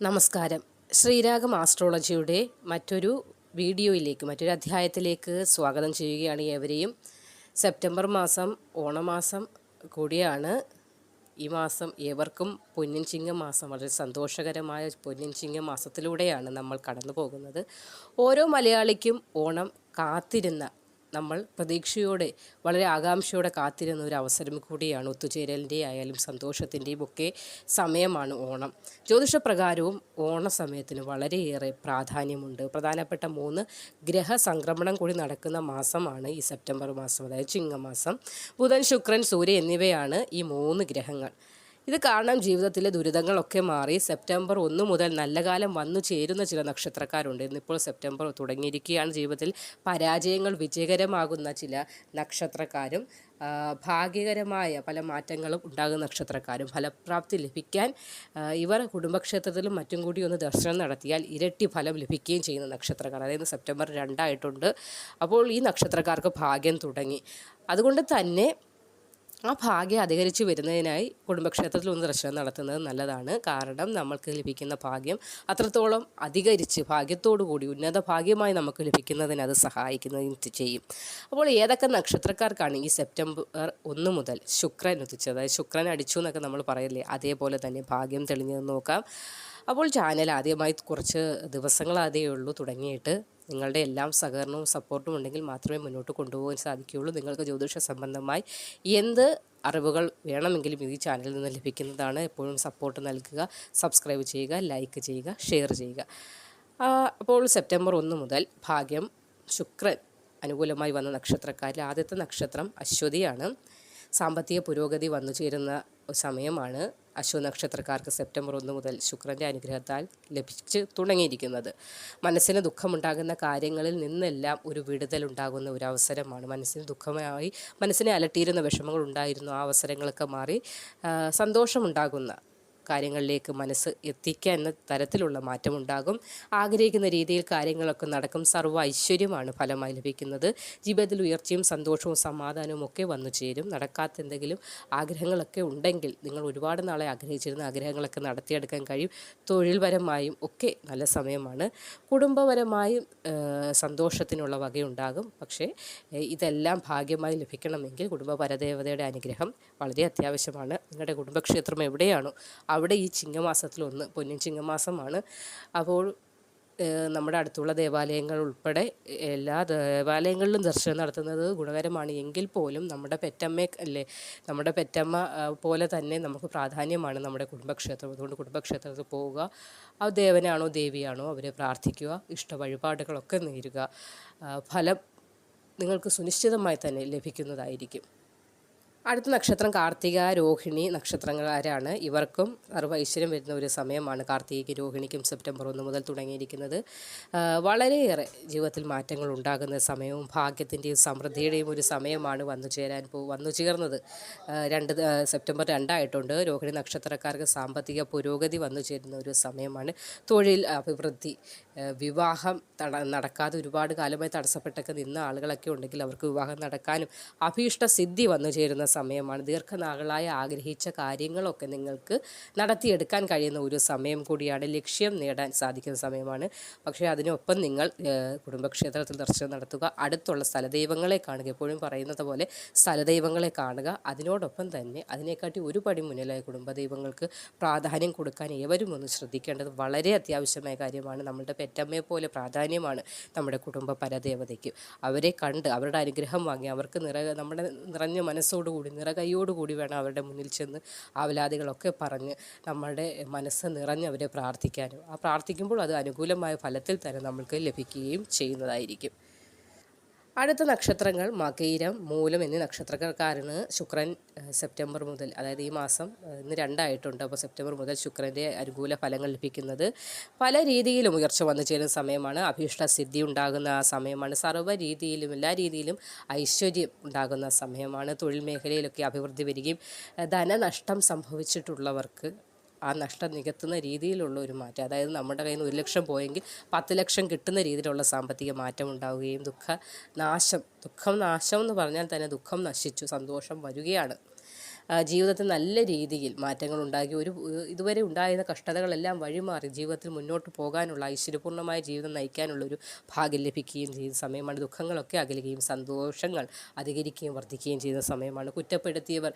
നമസ്കാരം. ശ്രീരാഗം ആസ്ട്രോളജിയുടെ മറ്റൊരു വീഡിയോയിലേക്ക് മറ്റൊരു അധ്യായത്തിലേക്ക് സ്വാഗതം ചെയ്യുകയാണ് ഏവരെയും. സെപ്റ്റംബർ മാസം ഓണമാസം കൂടിയാണ്. ഈ മാസം ഏവർക്കും പൊന്നിൻ ചിങ്ങ മാസം വളരെ സന്തോഷകരമായ പൊന്നിൻ ചിങ്ങ മാസത്തിലൂടെയാണ് നമ്മൾ കടന്നു പോകുന്നത് ഓരോ മലയാളിക്കും ഓണം കാത്തിരുന്ന നമ്മൾ പ്രതീക്ഷയോടെ വളരെ ആകാംക്ഷയോടെ കാത്തിരുന്ന ഒരു അവസരം കൂടിയാണ് ഒത്തുചേരലിന്റെ ആയാലും സന്തോഷത്തിന്റെയും ഒക്കെ സമയമാണ് ഓണം. ജ്യോതിഷപ്രകാരവും ഓണ സമയത്തിന് വളരെയേറെ പ്രാധാന്യമുണ്ട്. പ്രധാനപ്പെട്ട മൂന്ന് ഗ്രഹ സംക്രമണം കൂടി നടക്കുന്ന മാസമാണ് ഈ സെപ്റ്റംബർ മാസം അതായത് ചിങ്ങമാസം. ബുധൻ ശുക്രൻ സൂര്യ എന്നിവയാണ് ഈ മൂന്ന് ഗ്രഹങ്ങൾ. ഇത് കാരണം ജീവിതത്തിലെ ദുരിതങ്ങളൊക്കെ മാറി. സെപ്റ്റംബർ ഒന്ന് മുതൽ നല്ല കാലം വന്നു ചേരുന്ന ചില നക്ഷത്രക്കാരുണ്ട്. ഇന്നിപ്പോൾ സെപ്റ്റംബർ തുടങ്ങിയിരിക്കുകയാണ് ജീവിതത്തിൽ. പരാജയങ്ങൾ വിജയകരമാകുന്ന ചില നക്ഷത്രക്കാരും ഭാഗ്യകരമായ പല മാറ്റങ്ങളും ഉണ്ടാകുന്ന നക്ഷത്രക്കാരും ഫലപ്രാപ്തി ലഭിക്കാൻ ഇവർ കുടുംബക്ഷേത്രത്തിലും മറ്റും കൂടി ഒന്ന് ദർശനം നടത്തിയാൽ ഇരട്ടി ഫലം ലഭിക്കുകയും ചെയ്യുന്ന നക്ഷത്രക്കാർ. അതായത് സെപ്റ്റംബർ രണ്ടായിട്ടുണ്ട്. അപ്പോൾ ഈ നക്ഷത്രക്കാർക്ക് ഭാഗ്യം തുടങ്ങി. അതുകൊണ്ട് തന്നെ ആ ഭാഗ്യം അധികരിച്ചു വരുന്നതിനായി കുടുംബക്ഷേത്രത്തിൽ ഒന്ന് ദർശനം നടത്തുന്നത് നല്ലതാണ്. കാരണം നമ്മൾക്ക് ലഭിക്കുന്ന ഭാഗ്യം അത്രത്തോളം അധികരിച്ച് ഭാഗ്യത്തോടു കൂടി ഉന്നത ഭാഗ്യമായി നമുക്ക് ലഭിക്കുന്നതിന് അത് സഹായിക്കുന്നതിന് ചെയ്യും. അപ്പോൾ ഏതൊക്കെ നക്ഷത്രക്കാർക്കാണ് ഈ സെപ്റ്റംബർ ഒന്ന് മുതൽ ശുക്രൻ ഉദിച്ചത്? അതായത് ശുക്രൻ അടിച്ചു എന്നൊക്കെ നമ്മൾ പറയല്ലേ? അതേപോലെ തന്നെ ഭാഗ്യം തെളിഞ്ഞത് നോക്കാം. അപ്പോൾ ചാനൽ ആദ്യമായി കുറച്ച് ദിവസങ്ങളാതേ ഉള്ളൂ തുടങ്ങിയിട്ട്. നിങ്ങളുടെ എല്ലാം സഹകരണവും സപ്പോർട്ടും ഉണ്ടെങ്കിൽ മാത്രമേ മുന്നോട്ട് കൊണ്ടുപോകാൻ സാധിക്കുകയുള്ളൂ. നിങ്ങൾക്ക് ജ്യോതിഷ സംബന്ധമായി എന്ത് അറിവുകൾ വേണമെങ്കിലും ഈ ചാനലിൽ നിന്ന് ലഭിക്കുന്നതാണ്. എപ്പോഴും സപ്പോർട്ട് നൽകുക സബ്സ്ക്രൈബ് ചെയ്യുക ലൈക്ക് ചെയ്യുക ഷെയർ ചെയ്യുക. അപ്പോൾ സെപ്റ്റംബർ ഒന്ന് മുതൽ ഭാഗ്യം ശുക്രൻ അനുകൂലമായി വന്ന നക്ഷത്രക്കാരിൽ ആദ്യത്തെ നക്ഷത്രം അശ്വതിയാണ്. സാമ്പത്തിക പുരോഗതി വന്നു ചേരുന്ന സമയമാണ് അശ്വ നക്ഷത്രക്കാർക്ക് സെപ്റ്റംബർ ഒന്ന് മുതൽ ശുക്രന്റെ അനുഗ്രഹത്താൽ ലഭിച്ച് തുടങ്ങിയിരിക്കുന്നത്. മനസ്സിന് ദുഃഖമുണ്ടാകുന്ന കാര്യങ്ങളിൽ നിന്നെല്ലാം ഒരു വിടുതൽ ഉണ്ടാകുന്ന ഒരു അവസരമാണ്. മനസ്സിന് ദുഃഖമായി മനസ്സിനെ അലട്ടിയിരുന്ന വിഷമങ്ങൾ ഉണ്ടായിരുന്നു ആ അവസരങ്ങളൊക്കെ മാറി സന്തോഷമുണ്ടാകുന്ന കാര്യങ്ങളിലേക്ക് മനസ്സ് എത്തിക്കുക എന്ന തരത്തിലുള്ള മാറ്റമുണ്ടാകും. ആഗ്രഹിക്കുന്ന രീതിയിൽ കാര്യങ്ങളൊക്കെ നടക്കും. സർവ ഐശ്വര്യമാണ് ഫലമായി ലഭിക്കുന്നത്. ജീവിതത്തിൽ ഉയർച്ചയും സന്തോഷവും സമാധാനവും ഒക്കെ വന്നു ചേരും. നടക്കാത്ത എന്തെങ്കിലും ആഗ്രഹങ്ങളൊക്കെ ഉണ്ടെങ്കിൽ നിങ്ങൾ ഒരുപാട് നാളെ ആഗ്രഹിച്ചിരുന്ന ആഗ്രഹങ്ങളൊക്കെ നടത്തിയെടുക്കാൻ കഴിയും. തൊഴിൽപരമായും ഒക്കെ നല്ല സമയമാണ്. കുടുംബപരമായും സന്തോഷത്തിനുള്ള വകയുണ്ടാകും. പക്ഷേ ഇതെല്ലാം ഭാഗ്യമായി ലഭിക്കണമെങ്കിൽ കുടുംബ പരദേവതയുടെ അനുഗ്രഹം വളരെ അത്യാവശ്യമാണ്. നിങ്ങളുടെ കുടുംബക്ഷേത്രം എവിടെയാണോ അവിടെ ഈ ചിങ്ങമാസത്തിലൊന്ന് പൊന്നിൻ ചിങ്ങമാസമാണ് അപ്പോൾ നമ്മുടെ അടുത്തുള്ള ദേവാലയങ്ങൾ ഉൾപ്പെടെ എല്ലാ ദേവാലയങ്ങളിലും ദർശനം നടത്തുന്നത് ഗുണകരമാണ്. എങ്കിൽ പോലും നമ്മുടെ പെറ്റമ്മ അല്ലേ നമ്മുടെ പെറ്റമ്മ പോലെ തന്നെ നമുക്ക് പ്രാധാന്യമാണ് നമ്മുടെ കുടുംബക്ഷേത്രം. അതുകൊണ്ട് കുടുംബക്ഷേത്രത്തിൽ പോവുക. ആ ദേവനാണോ ദേവിയാണോ അവരെ പ്രാർത്ഥിക്കുക. ഇഷ്ട വഴിപാടുകളൊക്കെ നേരുക. ഫലം നിങ്ങൾക്ക് സുനിശ്ചിതമായി തന്നെ ലഭിക്കുന്നതായിരിക്കും. അടുത്ത നക്ഷത്രം കാർത്തിക രോഹിണി നക്ഷത്രങ്ങളാരാണ്. ഇവർക്കും സർവ ഐശ്വര്യം വരുന്ന ഒരു സമയമാണ് കാർത്തികയ്ക്ക് രോഹിണിക്കും സെപ്റ്റംബർ ഒന്ന് മുതൽ തുടങ്ങിയിരിക്കുന്നത്. വളരെയേറെ ജീവിതത്തിൽ മാറ്റങ്ങൾ ഉണ്ടാകുന്ന സമയവും ഭാഗ്യത്തിന്റെയും സമൃദ്ധിയുടെയും ഒരു സമയമാണ് വന്നു ചേരാൻ പോ വന്നു ചേർന്നത്. രണ്ട് സെപ്റ്റംബർ രണ്ടായിട്ടുണ്ട്. രോഹിണി നക്ഷത്രക്കാർക്ക് സാമ്പത്തിക പുരോഗതി വന്നു ചേരുന്ന ഒരു സമയമാണ്. തൊഴിൽ അഭിവൃദ്ധി വിവാഹം നടക്കാതെ ഒരുപാട് കാലമായി തടസ്സപ്പെട്ടൊക്കെ നിന്ന ആളുകളൊക്കെ ഉണ്ടെങ്കിൽ അവർക്ക് വിവാഹം നടക്കാനും അഭീഷ്ട സിദ്ധി വന്നു ചേരുന്ന സമയമാണ്. ദീർഘനാളായി ആഗ്രഹിച്ച കാര്യങ്ങളൊക്കെ നിങ്ങൾക്ക് നടത്തിയെടുക്കാൻ കഴിയുന്ന ഒരു സമയം കൂടിയാണ്. ലക്ഷ്യം നേടാൻ സാധിക്കുന്ന സമയമാണ്. പക്ഷേ അതിനൊപ്പം നിങ്ങൾ കുടുംബക്ഷേത്രത്തിൽ ദർശനം നടത്തുക. അടുത്തുള്ള സ്ഥലദൈവങ്ങളെ കാണുക. എപ്പോഴും പറയുന്നത് പോലെ സ്ഥലദൈവങ്ങളെ കാണുക. അതിനോടൊപ്പം തന്നെ അതിനെക്കാട്ടി ഒരു പടി മുന്നിലായ കുടുംബദൈവങ്ങൾക്ക് പ്രാധാന്യം കൊടുക്കാൻ ഏവരും ഒന്ന് ശ്രദ്ധിക്കേണ്ടത് വളരെ അത്യാവശ്യമായ കാര്യമാണ്. നമ്മളുടെ പെറ്റമ്മയെ പോലെ പ്രാധാന്യമാണ് നമ്മുടെ കുടുംബ പരദേവതയ്ക്ക്. അവരെ കണ്ട് അവരുടെ അനുഗ്രഹം വാങ്ങി അവർക്ക് നിറ നമ്മുടെ നിറഞ്ഞ മനസ്സോടുകൂടി നിറകൈയോടുകൂടി വേണം അവരുടെ മുന്നിൽ ചെന്ന് ആവലാദികളൊക്കെ പറഞ്ഞ് നമ്മുടെ മനസ്സ് നിറഞ്ഞ് അവരെ പ്രാർത്ഥിക്കാനും. ആ പ്രാർത്ഥിക്കുമ്പോൾ അത് അനുകൂലമായ ഫലത്തിൽ തന്നെ നമ്മൾക്ക് ലഭിക്കുകയും ചെയ്യുന്നതായിരിക്കും. അടുത്ത നക്ഷത്രങ്ങൾ മകയിരം മൂലം എന്നീ നക്ഷത്രക്കാരാണ് ശുക്രൻ സെപ്റ്റംബർ മുതൽ അതായത് ഈ മാസം ഇന്ന് രണ്ടായിട്ടുണ്ട്. അപ്പോൾ സെപ്റ്റംബർ മുതൽ ശുക്രന്റെ അനുകൂല ഫലങ്ങൾ ലഭിക്കുന്നത് പല രീതിയിലും ഉയർച്ച വന്നു ചേരുന്ന സമയമാണ്. അഭീഷ്ട സിദ്ധി ഉണ്ടാകുന്ന ആ സമയമാണ്. സർവ രീതിയിലും എല്ലാ രീതിയിലും ഐശ്വര്യം ഉണ്ടാകുന്ന സമയമാണ്. തൊഴിൽ മേഖലയിലൊക്കെ അഭിവൃദ്ധി വരികയും ധനനഷ്ടം സംഭവിച്ചിട്ടുള്ളവർക്ക് ആ നഷ്ടം നികത്തുന്ന രീതിയിലുള്ള ഒരു മാറ്റം. അതായത് നമ്മുടെ കയ്യിൽ നിന്ന് ഒരു ലക്ഷം പോയെങ്കിൽ പത്ത് ലക്ഷം കിട്ടുന്ന രീതിയിലുള്ള സാമ്പത്തിക മാറ്റം ഉണ്ടാവുകയും ദുഃഖ നാശം ദുഃഖം നാശം എന്ന് പറഞ്ഞാൽ തന്നെ ദുഃഖം നശിച്ചു സന്തോഷം വരികയാണ്. ജീവിതത്തിൽ നല്ല രീതിയിൽ മാറ്റങ്ങൾ ഉണ്ടാക്കി ഒരു ഇതുവരെ ഉണ്ടായിരുന്ന കഷ്ടതകളെല്ലാം വഴിമാറി ജീവിതത്തിൽ മുന്നോട്ട് പോകാനുള്ള ഐശ്വര്യപൂർണമായ ജീവിതം നയിക്കാനുള്ള ഒരു ഭാഗ്യം ലഭിക്കുകയും ചെയ്യുന്ന സമയമാണ്. ദുഃഖങ്ങളൊക്കെ അകലുകയും സന്തോഷങ്ങൾ അധികരിക്കുകയും വർദ്ധിക്കുകയും ചെയ്യുന്ന സമയമാണ്. കുറ്റപ്പെടുത്തിയവർ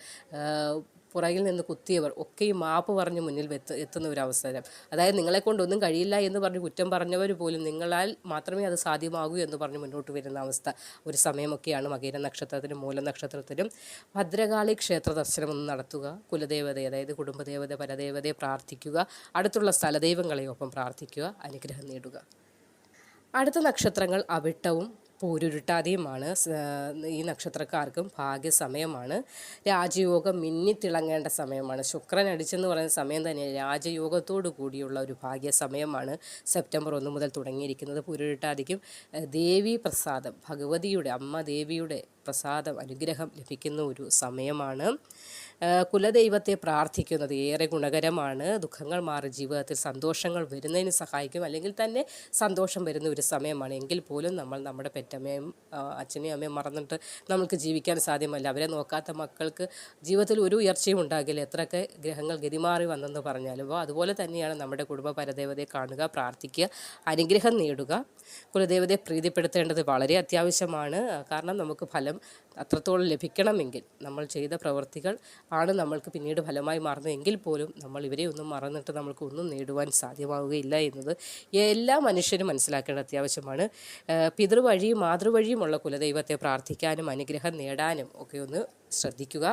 പുറകിൽ നിന്ന് കുത്തിയവർ ഒക്കെയും മാപ്പ് പറഞ്ഞ് മുന്നിൽ എത്ത എത്തുന്ന ഒരു അവസരം. അതായത് നിങ്ങളെ കൊണ്ടൊന്നും കഴിയില്ല എന്ന് പറഞ്ഞ് കുറ്റം പറഞ്ഞവർ പോലും നിങ്ങളാൽ മാത്രമേ അത് സാധ്യമാകൂ എന്ന് പറഞ്ഞ് മുന്നോട്ട് വരുന്ന അവസ്ഥ ഒരു സമയമൊക്കെയാണ് മകീര നക്ഷത്രത്തിനും മൂല നക്ഷത്രത്തിനും ഭദ്രകാളി ക്ഷേത്ര ദർശനം ഒന്ന് നടത്തുക കുലദേവതയെ അതായത് കുടുംബദേവത പരദേവതയെ പ്രാർത്ഥിക്കുക അടുത്തുള്ള സ്ഥലദൈവങ്ങളെയൊപ്പം പ്രാർത്ഥിക്കുക അനുഗ്രഹം നേടുക. അടുത്ത നക്ഷത്രങ്ങൾ അവിട്ടവും പൂരുരുട്ടാതിയുമാണ് ഈ നക്ഷത്രക്കാർക്കും ഭാഗ്യസമയമാണ്. രാജയോഗം മിന്നിത്തിളങ്ങേണ്ട സമയമാണ്. ശുക്രൻ അടിച്ചെന്ന് പറയുന്ന സമയം തന്നെ രാജയോഗത്തോടു കൂടിയുള്ള ഒരു ഭാഗ്യസമയമാണ് സെപ്റ്റംബർ ഒന്ന് മുതൽ തുടങ്ങിയിരിക്കുന്നത്. പൂരുരുട്ടാതിക്കും ദേവി പ്രസാദം ഭഗവതിയുടെ അമ്മ ദേവിയുടെ പ്രസാദം അനുഗ്രഹം ലഭിക്കുന്ന ഒരു സമയമാണ്. കുലദൈവത്തെ പ്രാർത്ഥിക്കുന്നത് ഏറെ ഗുണകരമാണ്. ദുഃഖങ്ങൾ മാറി ജീവിതത്തിൽ സന്തോഷങ്ങൾ വരുന്നതിന് സഹായിക്കും. അല്ലെങ്കിൽ തന്നെ സന്തോഷം വരുന്ന ഒരു സമയമാണ്. എങ്കിൽ പോലും നമ്മൾ നമ്മുടെ പെറ്റമ്മയും അച്ഛനെയും അമ്മയും മറന്നിട്ട് നമുക്ക് ജീവിക്കാൻ സാധ്യമല്ല. അവരെ നോക്കാത്ത മക്കൾക്ക് ജീവിതത്തിൽ ഒരു ഉയർച്ചയും ഉണ്ടാകില്ല. എത്രയൊക്കെ ഗ്രഹങ്ങൾ ഗതിമാറി വന്നെന്ന് പറഞ്ഞാലും. അപ്പോൾ അതുപോലെ തന്നെയാണ് നമ്മുടെ കുടുംബ പരദേവതയെ കാണുക പ്രാർത്ഥിക്കുക അനുഗ്രഹം നേടുക. കുലദേവതയെ പ്രീതിപ്പെടുത്തേണ്ടത് വളരെ അത്യാവശ്യമാണ്. കാരണം നമുക്ക് ഫലം അത്രത്തോളം ലഭിക്കണമെങ്കിൽ നമ്മൾ ചെയ്ത പ്രവൃത്തികൾ ആണ് നമ്മൾക്ക് പിന്നീട് ഫലമായി മറന്നതെങ്കിൽ പോലും നമ്മൾ ഇവരെ ഒന്നും മറന്നിട്ട് നമ്മൾക്ക് ഒന്നും നേടുവാൻ സാധ്യമാവുകയില്ല എന്നത് എല്ലാ മനുഷ്യരും മനസ്സിലാക്കേണ്ട അത്യാവശ്യമാണ്. പിതൃവഴിയും മാതൃവഴിയുമുള്ള കുലദൈവത്തെ പ്രാർത്ഥിക്കാനും അനുഗ്രഹം നേടാനും ഒക്കെ ഒന്ന് ശ്രദ്ധിക്കുക.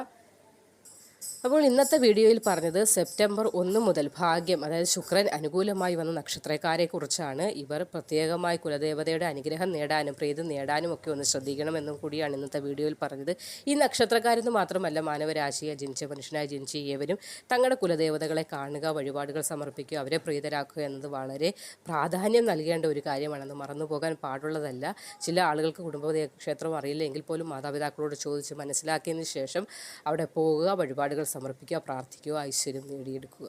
അപ്പോൾ ഇന്നത്തെ വീഡിയോയിൽ പറഞ്ഞത് സെപ്റ്റംബർ ഒന്ന് മുതൽ ഭാഗ്യം അതായത് ശുക്രൻ അനുകൂലമായി വന്ന നക്ഷത്രക്കാരെ കുറിച്ചാണ് ഇവർ പ്രത്യേകമായി കുലദേവതയുടെ അനുഗ്രഹം നേടാനും പ്രീതി നേടാനും ഒക്കെ ഒന്ന് ശ്രദ്ധിക്കണമെന്നും കൂടിയാണ് ഇന്നത്തെ വീഡിയോയിൽ പറഞ്ഞത്. ഈ നക്ഷത്രക്കാരെന്ന് മാത്രമല്ല മാനവരാശിയെ ജനിച്ച മനുഷ്യനായി ജനിച്ച ഏവരും തങ്ങളുടെ കുലദേവതകളെ കാണുക വഴിപാടുകൾ സമർപ്പിക്കുക അവരെ പ്രീതരാക്കുക എന്നത് വളരെ പ്രാധാന്യം നൽകേണ്ട ഒരു കാര്യമാണെന്ന് മറന്നുപോകാൻ പാടുള്ളതല്ല. ചില ആളുകൾക്ക് കുടുംബ ക്ഷേത്രം അറിയില്ലെങ്കിൽ പോലും മാതാപിതാക്കളോട് ചോദിച്ച് മനസ്സിലാക്കിയതിന് ശേഷം അവിടെ പോവുക വഴിപാടുകൾ സമർപ്പിക്കുക പ്രാർത്ഥിക്കുക ഐശ്വര്യം നേടിയെടുക്കുക.